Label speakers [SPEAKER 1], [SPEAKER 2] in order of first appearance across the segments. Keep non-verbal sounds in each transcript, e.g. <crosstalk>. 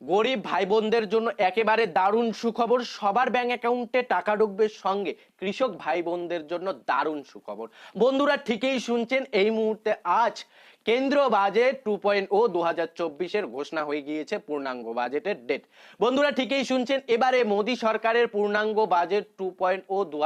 [SPEAKER 1] গরিব ভাই বোনদের জন্য একেবারে দারুণ সুখবর, সবার ব্যাংক অ্যাকাউন্টে টাকা ঢুকবে সঙ্গে কৃষক ভাই বোনদের জন্য দারুণ সুখবর। বন্ধুরা ঠিকই শুনছেন, এই মুহূর্তে আজ কেন্দ্র বাজেট টু পয়েন্ট ও দু হাজার ঘোষণা হয়ে গিয়েছে পূর্ণাঙ্গ বাজেটের ডেট বন্ধুরা ঠিকই শুনছেন, এবারে মোদী সরকারের পূর্ণাঙ্গ বাজেট টু পয়েন্ট ও দু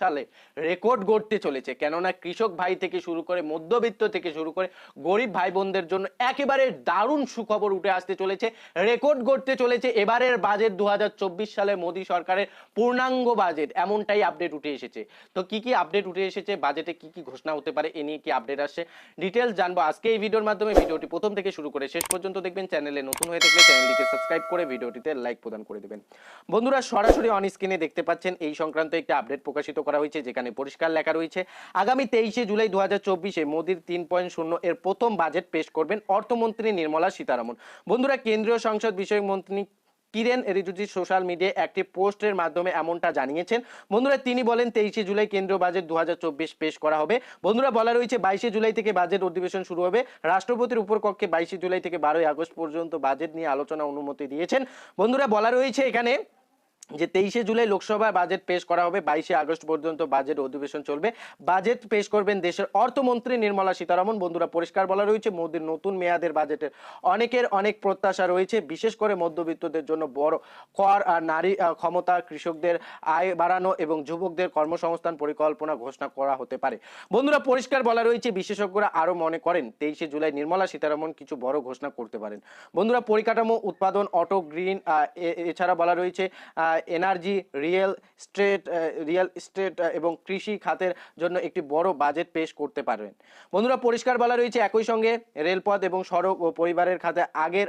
[SPEAKER 1] সালে রেকর্ড গড়তে চলেছে। কেননা কৃষক ভাই থেকে শুরু করে মধ্যবিত্ত থেকে শুরু করে গরিব ভাই বোনদের জন্য একেবারে দারুণ সুখবর উঠে আসতে চলেছে রেকর্ড গড়তে চলেছে এবারের বাজেট দু হাজার চব্বিশ সালে মোদী সরকারের পূর্ণাঙ্গ বাজেট এমনটাই আপডেট উঠে এসেছে। তো কি কি আপডেট উঠে এসেছে? বাজেটে কি কি ঘোষণা হতে পারে? এ নিয়ে কি আপডেট আসছে? ডিটেলস জানব আজকে এই ভিডিওর মাধ্যমে। ভিডিওটি প্রথম থেকে শুরু করে শেষ পর্যন্ত দেখবেন। চ্যানেলে নতুন হয়ে থাকলে চ্যানেলটিকে সাবস্ক্রাইব করে ভিডিওটিতে লাইক প্রদান করে দেবেন। বন্ধুরা, সরাসরি অন স্ক্রিনে দেখতে পাচ্ছেন, এই সংক্রান্ত একটি আপডেট প্রকাশিত করা হয়েছে, যেখানে পরিষ্কার লেখা রয়েছে, আগামী তেইশে জুলাই দু হাজার চব্বিশে মোদির তিন পয়েন্ট শূন্য এর প্রথম বাজেট পেশ করবেন অর্থমন্ত্রী নির্মলা সীতারামন। বন্ধুরা, কেন্দ্রীয় সংসদ বিষয়ক মন্ত্রী কিরেন রিজুজি সোশ্যাল মিডিয়ায় একটি পোস্টের মাধ্যমে এমনটা জানিয়েছেন। বন্ধুরা, তিনি বলেন, তেইশে জুলাই কেন্দ্রীয় বাজেট দু হাজার চব্বিশ পেশ করা হবে। বন্ধুরা, বলা রয়েছে, বাইশে জুলাই থেকে বাজেট অধিবেশন শুরু হবে। রাষ্ট্রপতির উপর কক্ষে বাইশে জুলাই থেকে বারোই আগস্ট পর্যন্ত বাজেট নিয়ে আলোচনা অনুমতি দিয়েছেন। বন্ধুরা, বলা রয়েছে, এখানে যে তেইশে জুলাই লোকসভার বাজেট পেশ করা হবে, বাইশে আগস্ট পর্যন্ত বাজেট অধিবেশন চলবে। বাজেট পেশ করবেন দেশের অর্থমন্ত্রী নির্মলা সীতারামন। বন্ধুরা, পরিষ্কার বলা রয়েছে, মোদীর নতুন মেয়াদের বাজেটের অনেকের অনেক প্রত্যাশা রয়েছে। বিশেষ করে মধ্যবিত্তদের জন্য বড় কর আর নারী ক্ষমতা, কৃষকদের আয় বাড়ানো এবং যুবকদের কর্মসংস্থান পরিকল্পনা ঘোষণা করা হতে পারে। বন্ধুরা, পরিষ্কার বলা রয়েছে, বিশেষজ্ঞরা আরও মনে করেন, তেইশে জুলাই নির্মলা সীতারামন কিছু বড় ঘোষণা করতে পারেন। বন্ধুরা, পরিকাঠামো, উৎপাদন, অটো, গ্রিন এছাড়া বলা রয়েছে energy, real estate real estate এবং কৃষি খাতের জন্য একটি বড় বাজেট পেশ করতে পারবেন। বন্ধুরা, পরিষ্কার বলা রয়েছে, একই সঙ্গে রেলপথ এবং সড়ক ও পরিবারের খাতে আগের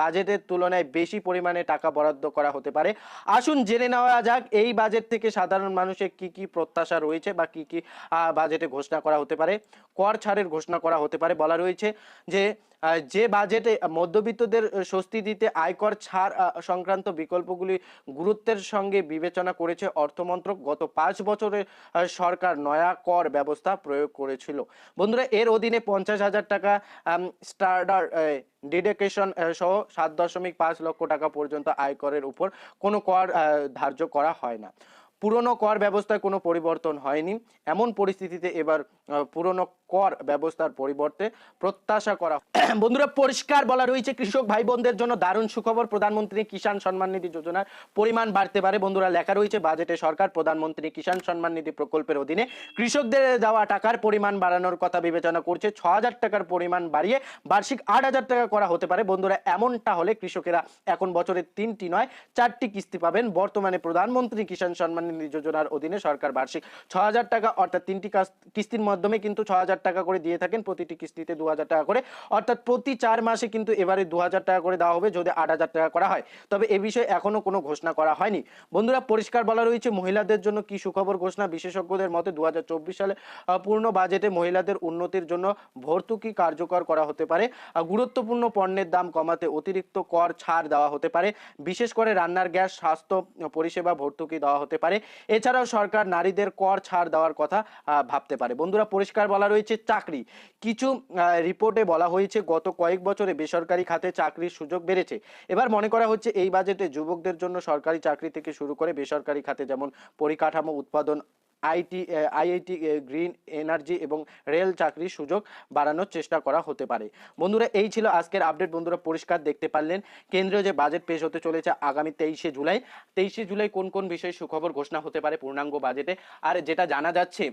[SPEAKER 1] বাজেটের তুলনায় বেশি পরিমাণে টাকা বরাদ্দ করা হতে পারে। আসুন জেনে নেওয়া যাক, এই বাজেট থেকে সাধারণ মানুষের কি কি প্রত্যাশা রয়েছে বা কি কি বাজেটে ঘোষণা করা হতে পারে। কর ছাড়ের ঘোষণা করা হতে পারে। বলা রয়েছে যে যে বাজেটে মধ্যবিত্তদের স্বস্তি দিতে আয়কর ছাড় সংক্রান্ত বিকল্পগুলি গুরুত্বের সঙ্গে বিবেচনা করেছে অর্থমন্ত্রক গত পাঁচ বছরে আহ, সরকার নয়া কর ব্যবস্থা প্রয়োগ করেছিল। বন্ধুরা এর অধীনে পঞ্চাশ হাজার টাকা স্টার্টার ডিডেকেশন সহ সাত দশমিক পাঁচ লক্ষ টাকা পর্যন্ত আয়করের উপর কোনো কর ধার্য করা হয় না। পুরনো কর ব্যবস্থায় কোনো পরিবর্তন হয়নি। এমন পরিস্থিতিতে এবার পুরনো কর ব্যবস্থার পরিবর্তে প্রত্যাশা করা। <clears throat> বন্ধুরা, পরিষ্কার বলা রয়েছে, কৃষক ভাই বোনদের জন্য দারুণ সুখবর। প্রধানমন্ত্রী কিষাণ সম্মান নিধি যোজনার পরিমাণ বাড়তে পারে। বন্ধুরা, লেখা রয়েছে, বাজেটে সরকার, প্রধানমন্ত্রী কিষাণ সম্মান নিধি প্রকল্পের অধীনে কৃষকদের দেওয়া টাকার পরিমাণ বাড়ানোর কথা বিবেচনা করছে। ছ হাজার টাকার পরিমাণ বাড়িয়ে বার্ষিক আট হাজার টাকা করা হতে পারে। বন্ধুরা, এমনটা হলে কৃষকেরা এখন বছরের তিনটি নয়, চারটি কিস্তি পাবেন। বর্তমানে প্রধানমন্ত্রী কিষাণ সম্মান নিধি যোজনার অধীনে সরকার বার্ষিক ছ হাজার টাকা, অর্থাৎ তিনটি কিস্তির মাধ্যমে কিন্তু ছ হাজার টাকা করে দিয়ে থাকেন, প্রতিটি কিস্তিতে দু হাজার টাকা করে। অর্থাৎ প্রতি চার মাসে কিন্তু এবারে দু হাজার টাকা করে দেওয়া হবে যদি আট হাজার টাকা করা হয়। তবে এ বিষয়ে এখনও কোনো ঘোষণা করা হয়নি। বন্ধুরা, পরিষ্কার বলা রয়েছে, মহিলাদের জন্য কি সুখবর ঘোষণা? বিশেষজ্ঞদের মতে দু হাজার চব্বিশ সালে পূর্ণ বাজেটে মহিলাদের উন্নতির জন্য ভর্তুকি কার্যকর করা হতে পারে। গুরুত্বপূর্ণ পণ্যের দাম কমাতে অতিরিক্ত কর ছাড় দেওয়া হতে পারে। বিশেষ করে রান্নার গ্যাস, স্বাস্থ্য পরিষেবা ভর্তুকি দেওয়া হতে পারে। এছাড়াও সরকার নারীদের কর ছাড় দেওয়ার কথা ভাবতে পারে। বন্ধুরা, পরিষ্কার বলা রয়েছে চাকরি। কিছু রিপোর্টে বলা হয়েছে গত কয়েক বছরে বেসরকারি খাতে চাকরির সুযোগ বেড়েছে। এবার মনে করা হচ্ছে এই বাজেটে যুবকদের জন্য সরকারি চাকরি থেকে শুরু করে বেসরকারি খাতে যেমন পরিকাঠামো উৎপাদন, আইটি আইআইটি গ্রিন এনার্জি এবং রেল চাকরির সুযোগ বাড়ানোর চেষ্টা করা হতে পারে। বন্ধুরা, এই ছিল আজকের আপডেট। বন্ধুরা, পরিষ্কার দেখতে পারলেন। কেন্দ্রীয় যে বাজেট পেশ হতে চলেছে আগামী তেইশে জুলাই তেইশে জুলাই কোন কোন বিষয়ে সুখবর ঘোষণা হতে পারে পূর্ণাঙ্গ বাজেটে? আর যেটা জানা যাচ্ছে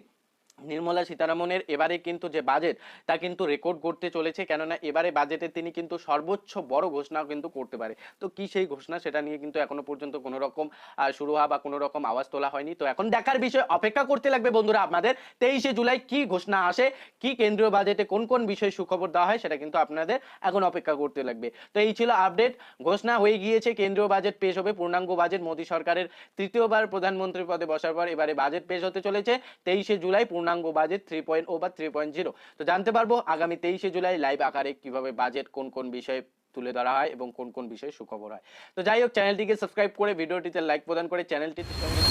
[SPEAKER 1] নির্মলা সীতারামনের এবারে কিন্তু যে বাজেট তা কিন্তু রেকর্ড করতে চলেছে। কেননা এবারে বাজেটে তিনি কিন্তু সর্বোচ্চ বড় ঘোষণা কিন্তু করতে পারে। তো কি সেই ঘোষণা, সেটা নিয়ে কিন্তু এখনও পর্যন্ত কোনো রকম শুরু হওয়া বা কোনো রকম আওয়াজ তোলা হয়নি। তো এখন দেখার বিষয়, অপেক্ষা করতে লাগবে বন্ধুরা আপনাদের, তেইশে জুলাই কি ঘোষণা আসে, কি কেন্দ্রীয় বাজেটে কোন কোন বিষয়ে সুখবর দেওয়া হয়, সেটা কিন্তু আপনাদের এখন অপেক্ষা করতে লাগবে। তো এই ছিল আপডেট ঘোষণা হয়ে গিয়েছে কেন্দ্রীয় বাজেট পেশ হবে, পূর্ণাঙ্গ বাজেট মোদী সরকারের তৃতীয়বার প্রধানমন্ত্রী পদে বসার পর এবারে বাজেট পেশ হতে চলেছে। তেইশে জুলাই পূর্ণাঙ্গ পূর্ণাঙ্গ বাজেট থ্রি পয়েন্ট ও বা থ্রি পয়েন্ট জিরো তো জানতে পারব আগামী তেইশে জুলাই লাইভ আকারে কীভাবে বাজেট কোন কোন বিষয়ে তুলে ধরা হয় এবং কোন কোন বিষয়ে সুখবর হয়। তো যাই হোক চ্যানেলটিকে সাবস্ক্রাইব করে, ভিডিওটিতে লাইক প্রদান করে চ্যানেলটিতে সঙ্গে